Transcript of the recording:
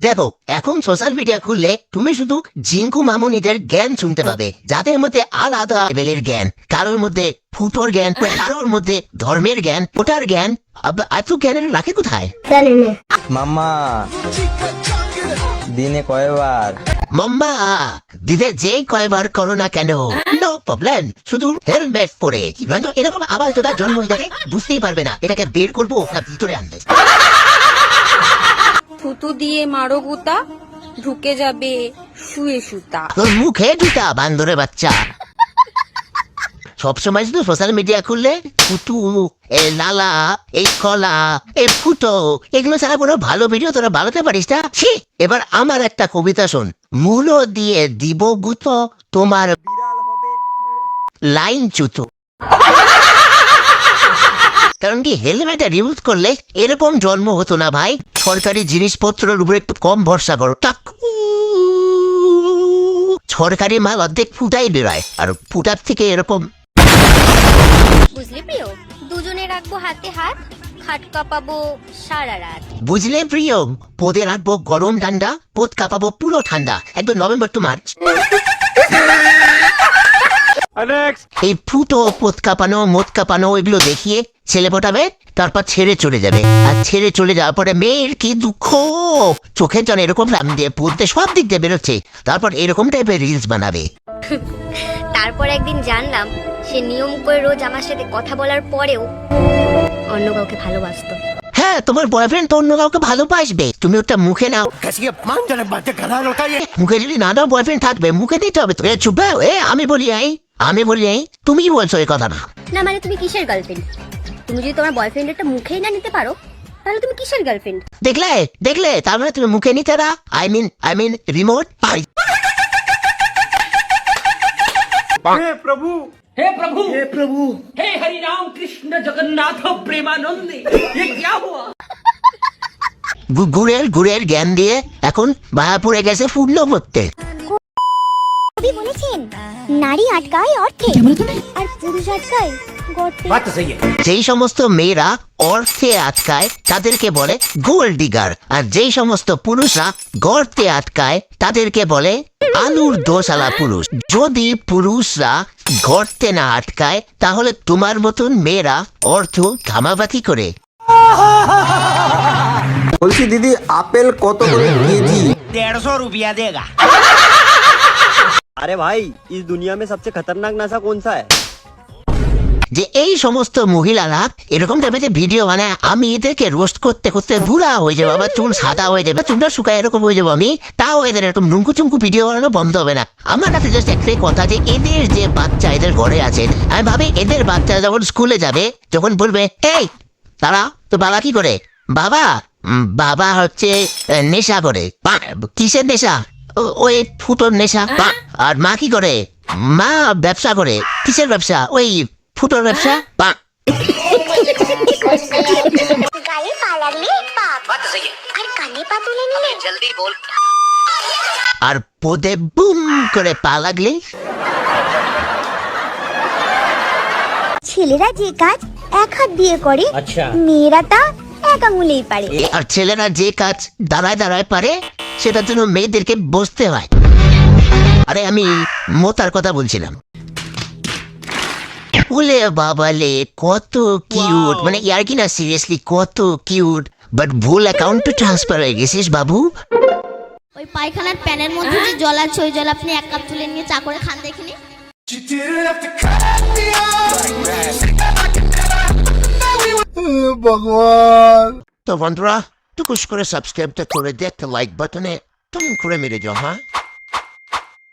দেখো এখন social media খুললে তুমি শুধু জিঙ্কু মামুনিদের জ্ঞান শুনতে পাবে যাদের মধ্যে আলাদা লেভেলের জ্ঞান কারোর মধ্যে ফুটোর জ্ঞান কারোর মধ্যে ধর্মের জ্ঞান ফোটার জ্ঞান এত জ্ঞানের রাখে কোথায়? মাম্মা দিনে কয়বার? মাম্মা দিদে যে কয়বার করো না কেন প্রবলেম শুধু হেলমেট পরে নয়তো এরকম আবার তো তার জন্ম হয়ে বুঝতেই পারবে না এটাকে বের করব না ভিতরে আনবে। থুতু দিয়ে মারো গুতা ঢুকে যাবে শুয়ে সুতা। তোর মুখে ঢুকা বান্দরে বাচ্চা। সবসময় শুধু সোশ্যাল মিডিয়া খুললে ফুটু এ লালা এই কলা এই ফুটো এগুলো ছাড়া কোনো ভালো ভিডিও তোরা বানাতে পারিস না? ছি এবার আমার একটা কবিতা শোন। মূলো দিয়ে দিব গুতো তোমার লাইন চুতো কারণ কি হেলমেটে ইউজ করলে এরকম জন্ম হতো না ভাই। সরকারি জিনিসপত্রের উপরে একটু কম ভরসা করো। টাক সরকারি মাল অর্ধেক ফুটাই বেরোয় আর ফুটার থেকে এরকম বুঝলি প্রিয় দুজনে রাখব হাতে হাত খাট কাঁপাবো সারা রাত। বুঝলে প্রিয় পোদে রাখব গরম ঠান্ডা পোদ কাঁপাবো পুরো ঠান্ডা। একদম নভেম্বর টু মার্চ। এই ফুটো পোত কাঁপানো মোত কাঁপানো এগুলো দেখিয়ে ছেলে পটাবে তারপর ছেড়ে চলে যাবে। আর ছেড়ে চলে যাওয়ার পরে মেয়ের কি দুঃখ? চোখের জন্য এরকম রাম দিয়ে পড়তে সব দিক দিয়ে বেরোচ্ছে। তারপর এরকম টাইপের রিলস বানাবে। তারপর একদিন জানলাম সে নিয়ম করে রোজ আমার সাথে কথা বলার পরেও অন্য কাউকে ভালোবাসত। হ্যাঁ তোমার বয়ফ্রেন্ড তো অন্য কাউকে ভালোবাসবে। তুমি ওটা মুখে নাও। মুখে যদি না দাও বয়ফ্রেন্ড থাকবে মুখে দিতে হবে তো। চুপ হ্যাঁ, এ আমি বলি এই আমি বলি আই তুমি কি বলছো এই কথা না না মানে তুমি কিসের গার্লফ্রেন্ড তুমি যদি তোমার বয়ফ্রেন্ডেরটা মুখেই না নিতে পারো তাহলে তুমি কিসের গার্লফ্রেন্ড দেখলে দেখলে তার মানে তুমি মুখে নিতে না I mean I mean remote পাই हे प्रभु हे प्रभु हे हरि राम कृष्ण जगन्नाथ प्रेमानंद ये क्या हुआ গু- গুড়ের গুড়ের জ্ঞান দিয়ে এখন মায়াপুরে গেছে ফুল পড়তে কবি বলেছেন নারী আটকায় অর্থে। আর পুরুষ আটকায় যেই সমস্ত মেয়েরা অর্থে আটকায় তাদেরকে বলে গোল ডিগার। আর যেই সমস্ত পুরুষরা গর্তে আটকায় তাদেরকে বলে আলুর দোষালা পুরুষ। যদি পুরুষরা গর্তে না আটকায় তাহলে তোমার মতন মেয়েরা অর্থ ঘামাবাতি করে। বলছি দিদি আপেল কত করে কেজি? দেড়শো রুপিয়া দেগা। আরে ভাই, ইস দুনিয়া মে সবচেয়ে খতরনাক নাশা কোন সা যে এই সমস্ত মহিলারা এরকম টাইপের ভিডিও বানায়, আমি এদেরকে রোস্ট করতে করতে ভুলা হয়ে যাব, আমার চুল সাদা হয়ে যাবে, চুলটা শুকায় এরকম হয়ে যাব আমি, তাও এদের এরকম নুঙ্কু চুমকু ভিডিও বানানো বন্ধ হবে না। আমার কাছে জাস্ট একটাই কথা যে এদের যে বাচ্চা এদের ঘরে আছে, আমি ভাবি এদের বাচ্চা যখন স্কুলে যাবে, যখন বলবে, এই তারা তো বাবা কি করে? বাবা? বাবা হচ্ছে নেশা করে। কিসের নেশা? ওই ফুটোর নেশা। আর মা কি করে? মা ব্যবসা করে। কিসের ব্যবসা? ওই ফুটোর ব্যবসা? আর পদে বুম করে পা লাগলে? ছেলেরা যে কাজ এক হাত দিয়ে করে আচ্ছা। মেয়েরা তা এক আঙুলেই পারে। আর ছেলেরা যে কাজ দাঁড়ায় দাঁড়ায় পারে সেটার জন্য মেয়েদেরকে বসতে হয়। আরে আমি মোতার কথা বলছিলাম। বলে বাবালে কত কিউট। মানে ইয়ার কি না সিরিয়াসলি কত কিউট। বাট ভুল অ্যাকাউন্টে ট্রান্সফার হয়ে গেছিস বাবু। ওই পায়খানার প্যানের মধ্যে যে জল আছে ওই জল আপনি এক কাপ তুলে নিয়ে চা করে খান দেখিনি তো বন্ধুরা টুকুস করে সাবস্ক্রাইবটা করে দিয়ে একটা লাইক বাটনে তুমি করে মেরে যাও হ্যাঁ